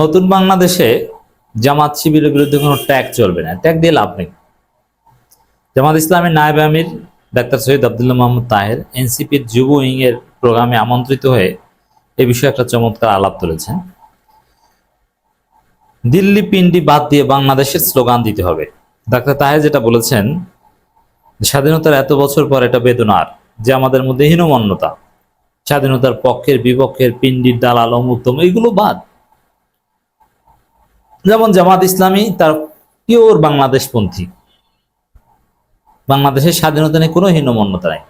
নতুন বাংলাদেশে জামাত শিবিরের বিরুদ্ধে কোনো ট্যাগ চলবে না। ট্যাগ দিয়ে লাভ নেই। জামাত ইসলামের নায়েব আমির, ডাক্তার সৈয়দ আবদুল্লাহ মোহাম্মদ তাহের, এনসিপির যুব উইং এর প্রোগ্রামে আমন্ত্রিত হয়ে এ বিষয়ে একটা চমৎকার আলাপ তুলেছেন। দিল্লি পিন্ডি বাদ দিয়ে বাংলাদেশের স্লোগান দিতে হবে। ডাক্তার তাহের যেটা বলেছেন, স্বাধীনতার এত বছর পর এটা বেদনার, যে আমাদের মধ্যে হীনমন্যতা, স্বাধীনতার পক্ষের বিপক্ষের পিন্ডির দালাল অমুক্তম এগুলো বাদ। যেমন জামাত ইসলামী, তার পিওর বাংলাদেশপন্থী। বাংলাদেশের স্বাধীনতা নিয়ে কোনো হীনমন্যতা নাই।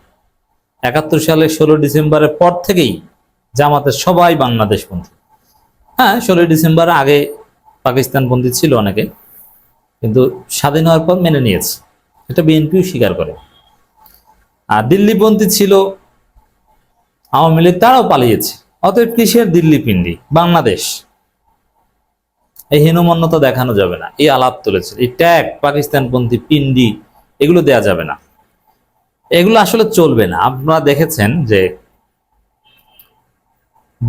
একাত্তর সালের ষোলো ডিসেম্বরের পর থেকেই জামাতের সবাই বাংলাদেশপন্থী। হ্যাঁ ষোলোই ডিসেম্বর আগে পাকিস্তান পাকিস্তানপন্থী ছিল অনেকে, কিন্তু স্বাধীন হওয়ার পর মেনে নিয়েছে। এটা বিএনপিও স্বীকার করে। আর দিল্লিপন্থী ছিল, আওয়ামী লীগ তারাও পালিয়েছে। অতএব কিসের দিল্লি পিন্ডি বাংলাদেশ। এই হীনমন্যতা দেখানো যাবে না। এই আলাপ তুলেছে এই ট্যাগ, পাকিস্তানপন্থী পিন্ডি এগুলো দেয়া যাবে না। এগুলো আসলে চলবে না। আপনারা দেখেছেন যে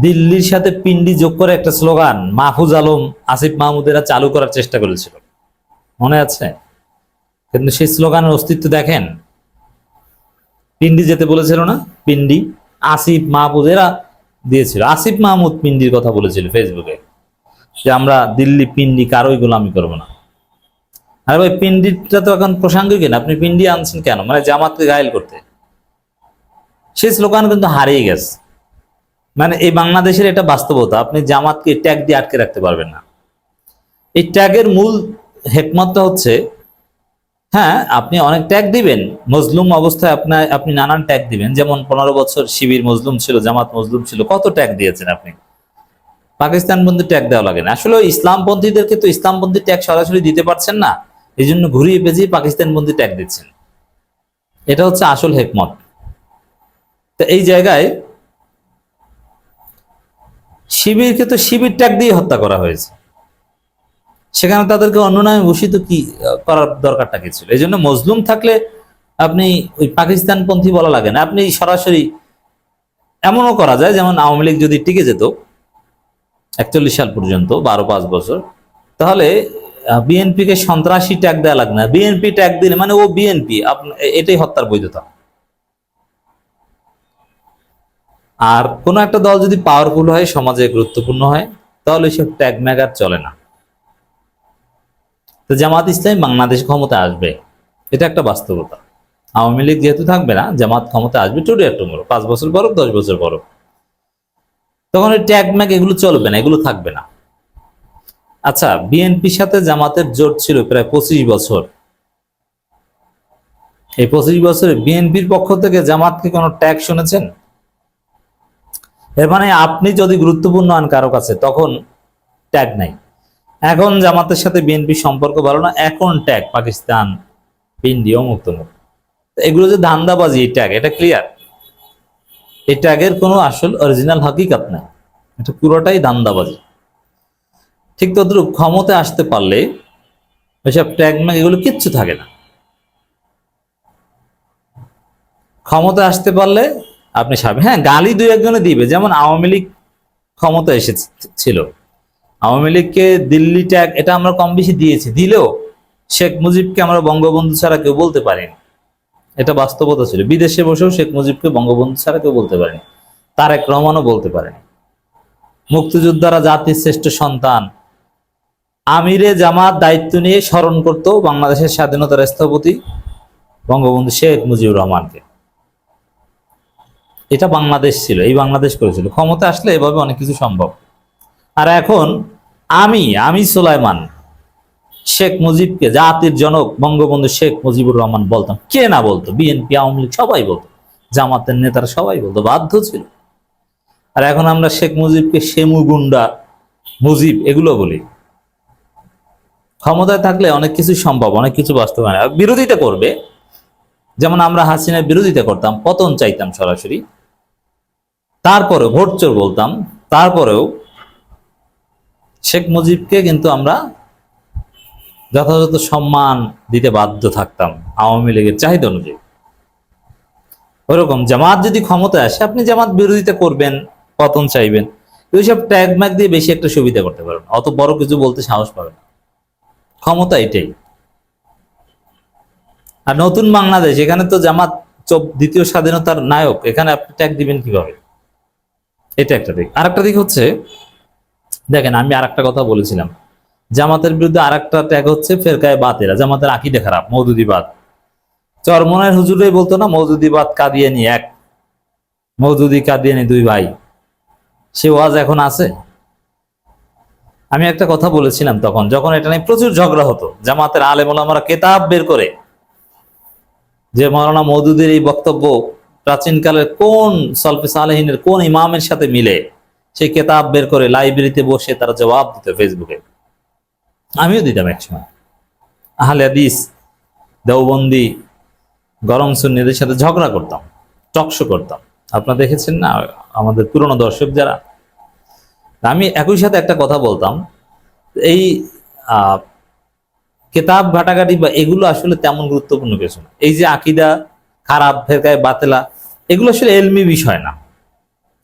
দিল্লির সাথে পিন্ডি যোগ করে একটা স্লোগান, মাহফুজ আলম, আসিফ মাহমুদেরা চালু করার চেষ্টা করেছিল। মনে আছে? কিন্তু সেই স্লোগানের অস্তিত্ব দেখেন। পিন্ডি যেতে বলেছিল না? পিন্ডি আসিফ মাহমুদ দিয়েছিল। আসিফ মাহমুদ পিন্ডির কথা বলেছিল ফেসবুকে যে আমরা দিল্লি পিন্ডি কারোই গোলামি করব না। আরে ভাই, পিন্ডিটা তো এখন প্রসঙ্গিক না? আপনি পিন্ডি আনছেন কেন? মানে জামাতকে গায়েল করতে। সেই স্লোগান কিন্তু হারিয়ে গেছে। মানে এই বাংলাদেশের এটা বাস্তবতা, আপনি জামাতকে ট্যাগ দিয়ে আটকে রাখতে পারবেন না। এই ট্যাগের মূল হেকমতটা হচ্ছে হ্যাঁ আপনি অনেক ট্যাগ দিবেন, মজলুম অবস্থায় আপনার, আপনি নানান ট্যাগ দিবেন। যেমন পনেরো বছর শিবির মজলুম ছিল, জামাত মজলুম ছিল, কত ট্যাগ দিয়েছেন আপনি? পাকিস্তানপন্থী ট্যাগ দেওয়া লাগে না। আসলে ইসলামপন্থীদেরকে তো ইসলামপন্থী ট্যাগ সরাসরি দিতে পারছেন না এই জন্য ঘুরিয়ে পেঁচিয়ে পাকিস্তানপন্থী ট্যাগ দিচ্ছেন। এটা হচ্ছে আসল হেকমত। তো এই জায়গায় শিবিরকে তো শিবির ট্যাগ দিয়ে হত্যা করা হয়েছে। সেখানে তাদেরকে অন্য নামে ভূষিত কি, করার দরকারটা কি ছিল? এই জন্য মজলুম থাকলে আপনি ওই পাকিস্তানপন্থী বলা লাগে না। আপনি সরাসরি এমনও করা যায়, যেমন আওয়ামী লীগ যদি টিকে যেত একচল্লিশ সাল পর্যন্ত, বারো, পাঁচ বছর। তাহলে বিএনপি কে সন্ত্রাসী ট্যাগ দেওয়া লাগে না। বিএনপি ট্যাগ দিলে মানে ও বিএনপি এটাই হত্যার বৈধতা। আর কোনো একটা দল যদি পাওয়ারফুল হয়, সমাজে গুরুত্বপূর্ণ হয়, তাহলে সব ট্যাগ ম্যাগার চলে না। তো জামাত ইসলাম বাংলাদেশ ক্ষমতা আসবে। এটা একটা বাস্তবতা। আওয়ামী লীগ যেহেতু থাকবে না, জামাত ক্ষমতা আসবে টুডে টুমোরো পাঁচ বছর পর দশ বছর পর তখন ট্যাগ ম্যাগ এগুলো চলবে না, এগুলো থাকবে না। আচ্ছা বিএনপির সাথে জামাতের জোট ছিল প্রায় পঁচিশ বছর। এই পঁচিশ বছরে বিএনপির পক্ষ থেকে জামাতকে কোনো ট্যাগ শুনেছেন? এর মানে আপনি যদি গুরুত্বপূর্ণ হন কারও কাছে, তখন ট্যাগ নাই। এখন জামাতের সাথে বিএনপির সম্পর্ক ভালো না, এখন ট্যাগ পাকিস্তান, পিন্ডি অমুক্ত মুক্ত এগুলো যে ধান্দাবাজি ট্যাগ এটা ক্লিয়ার এই ট্যাগের কোনো আসল অরিজিনাল হাকিকাত নাই এটা পুরোটাই ধান্দাবাজি ঠিক তদ্রুপ ক্ষমতায় আসতে পারলে ওইসব ট্যাগ ম্যাগ এগুলো কিচ্ছু থাকে না। ক্ষমতায় আসতে পারলে আপনি সাবে হ্যাঁ গালি দুই একজনে দিবে। যেমন আওয়ামী লীগ ক্ষমতা এসেছে, ছিল। আওয়ামী লীগকে দিল্লি ট্যাগ, এটা আমরা কম বেশি দিয়েছি। দিলেও শেখ মুজিবকে আমরা বঙ্গবন্ধু ছাড়া কেউ বলতে পারিনি। এটা বাস্তবতা ছিল। বিদেশে বসেও শেখ মুজিবকে বঙ্গবন্ধু ছাড়া কেউ বলতে পারেনি। তারেক রহমানও বলতে পারেনি। মুক্তিযোদ্ধারা জাতির শ্রেষ্ঠ সন্তান। আমিরে জামাত দায়িত্ব নিয়ে স্মরণ করত বাংলাদেশের স্বাধীনতার স্থপতি বঙ্গবন্ধু শেখ মুজিবুর রহমানকে। এটা বাংলাদেশ ছিল, এই বাংলাদেশ করেছিল। ক্ষমতা আসলে এভাবে অনেক কিছু সম্ভব। আর এখন আমি আমি সুলাইমান শেখ মুজিবকে, জাতির জনক বঙ্গবন্ধু শেখ মুজিবুর রহমান বলতাম কে না বলতো? বিএনপি, আওয়ামী লীগ সবাই বলতো। জামাতের নেতারা সবাই বলতো, বাধ্য ছিল। আর এখন আমরা শেখ মুজিবকে শেমু গুন্ডা, মুজিব এগুলো বলি। ক্ষমতায় থাকলে অনেক কিছু সম্ভব, অনেক কিছু বাস্তবায়ন বিরোধিতা করবে। যেমন আমরা হাসিনার বিরোধিতা করতাম, পতন চাইতাম সরাসরি। তারপরে ভোট চোর বলতাম, তারপরেও শেখ মুজিবকে কিন্তু আমরা যথাযথ সম্মান দিতে বাধ্য থাকতাম আওয়ামী লীগের চাহিদা অনুযায়ী। ওরকম জামাত যদি ক্ষমতা আসে, আপনি জামাত বিরোধিতা করবেন, পতন চাইবেন। ওইসব ট্যাগ ম্যাগ দিয়ে বেশি একটা সুবিধা করতে পারবেন অত বড় কিছু বলতে সাহস পাবে না। ক্ষমতা এটাই। আর নতুন বাংলাদেশ, এখানে তো জামাত দ্বিতীয় স্বাধীনতার নায়ক, এখানে আপনি ট্যাগ দিবেন কীভাবে? এটা একটা দিক। আরেকটা দিক হচ্ছে, দেখেন আমি আরেকটা কথা বলেছিলাম। জামাতের বিরুদ্ধে আরেকটা ট্যাগ হচ্ছে ফেরকায় বাতেরা। জামাতের আকিদে খারাপ মৌদুদিবাদ চরমনের হুজুরাই বলতো না মৌদুদিবাদ কাদিয়ানি এক মৌদুদি কাদিয়ানি দুই ভাই। সে ওয়াজ এখন আছে। আমি একটা কথা বলেছিলাম তখন, যখন এটা নিয়ে প্রচুর ঝগড়া হতো, জামাতের আলেম ওলামারা কেতাব বের করে, যে মৌলানা মৌদুদের এই বক্তব্য প্রাচীনকালের কোন সলফে সালেহিনের কোন ইমামের সাথে মিলে সেই কেতাব বের করে লাইব্রেরিতে বসে তারা জবাব দিত ফেসবুকে আমিও দিতাম একসময় আহলে হাদিস, দেওবন্দি, গরম সুন্নিদের সাথে ঝগড়া করতাম, টকশো করতাম। আপনারা দেখেছেন না, আমাদের পুরনো দর্শক যারা? আমি একই সাথে একটা কথা বলতাম, এই কেতাব ঘাটাঘাটি বা এগুলো আসলে তেমন গুরুত্বপূর্ণ কিছু না। এই যে আকিদা, খারাপ, ফেরকায় বাতেলা, এগুলো আসলে এলমি বিষয় না।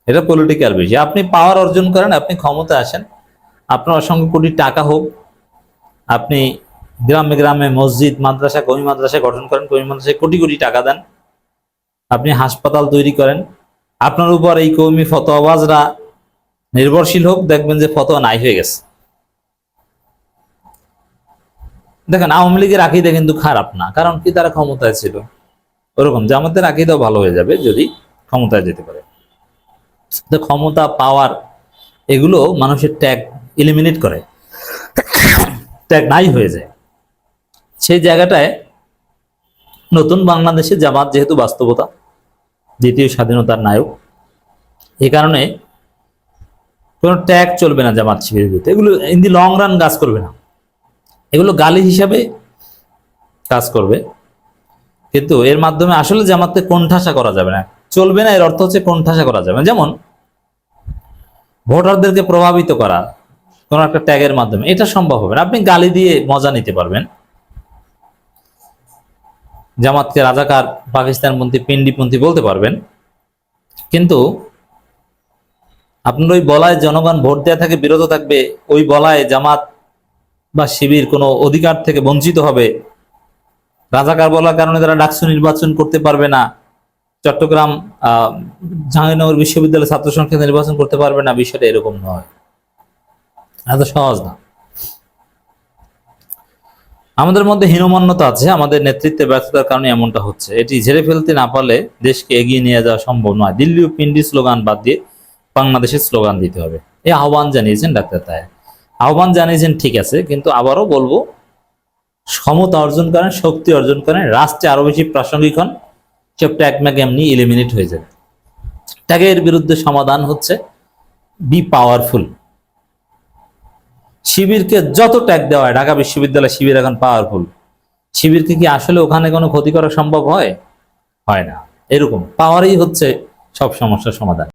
এটা পলিটিক্যাল বিষয়। আপনি পাওয়ার অর্জন করেন, আপনি ক্ষমতা আসেন, আপনার অসংখ্য কোটি টাকা হোক আপনি গ্রামে গ্রামে মসজিদ, মাদ্রাসা, কমি মাদ্রাসা গঠন করেন, কমি মাদ্রাসায় কোটি কোটি টাকা দেন। আপনি হাসপাতাল তৈরি করেন। আপনার উপর এই কৌমি ফতোয়াবাজরা নির্ভরশীল হোক, দেখবেন যে ফতোয়া নাই হয়ে গেছে। দেখেন, আওয়ামী লীগের আকিদা কিন্তু খারাপ না, কারণ কি তারা ক্ষমতায় ছিল? ওরকম, জামাতের আকিদাও ভালো হয়ে যাবে যদি ক্ষমতায় যেতে পারে। তো ক্ষমতা পাওয়ার এগুলো মানুষের ট্যাগ এলিমিনেট করে। ট্যাগ নাই হয়ে যায়। সেই জায়গাটায় নতুন বাংলাদেশে জামাত যেহেতু বাস্তবতা, দ্বিতীয় স্বাধীনতার নায়ক এই কারণে কোনো ট্যাগ চলবে না জামাত শিবিরের বিরুদ্ধে। এগুলো ইন দি লং রান কাজ করবে না। এগুলো গালি হিসাবে কাজ করবে। কিন্তু এর মাধ্যমে আসলে জামাতকে কোণঠাসা করা যাবে না। চলবে না, এর অর্থ হচ্ছে কোণঠাসা করা যাবে যেমন, ভোটারদেরকে প্রভাবিত করা কোন একটা ট্যাগের মাধ্যমে। এটা সম্ভব হবে না। আপনি গালি দিয়ে মজা নিতে পারবেন। জামাতকে রাজাকার পাকিস্তানপন্থী পিন্ডিপন্থী বলতে পারবেন। কিন্তু আপনার ওই বলায় জনগণ ভোট দেওয়া থেকে বিরত থাকবে ওই বলায় জামাত বা শিবির কোনো অধিকার থেকে বঞ্চিত হবে। রাজাকার বলার কারণে তারা ডাকসু নির্বাচন করতে পারবে না। চট্টগ্রাম আহ, জাহাঙ্গীরনগর বিশ্ববিদ্যালয় ছাত্র সংখ্যা নির্বাচন করতে পারবে না। বিষয়টা এরকম নয়। এত সহজ না। আমাদের মধ্যে হীনমান্যতা আছে, আমাদের নেতৃত্বে ব্যর্থতার কারণে এমনটা হচ্ছে। এটি ঝেড়ে ফেলতে না পারলে দেশকে এগিয়ে নিয়ে যাওয়া সম্ভব নয়। দিল্লি ও পিন্ডি স্লোগান বাদ দিয়ে বাংলাদেশের স্লোগান দিতে হবে। এই আহ্বান জানিয়েছেন ডাক্তার তাহের। আহ্বান জানিয়েছেন ঠিক আছে, কিন্তু আবারও বলব ক্ষমতা অর্জন করেন, শক্তি অর্জন করেন, রাষ্ট্রে আরও বেশি প্রাসঙ্গিক হন সব ট্যাগ ম্যাগ এমনি এলিমিনেট হয়ে যাবে। ট্যাগের বিরুদ্ধে সমাধান হচ্ছে বি পাওয়ারফুল শিবিরকে যত ট্যাগ দেওয়া হয়, ঢাকা বিশ্ববিদ্যালয় শিবির এখন পাওয়ারফুল শিবিরকে কি আসলে ওখানে কোনো ক্ষতি করা সম্ভব হয়? হয় না। এরকম। পাওয়ারই হচ্ছে সব সমস্যার সমাধান।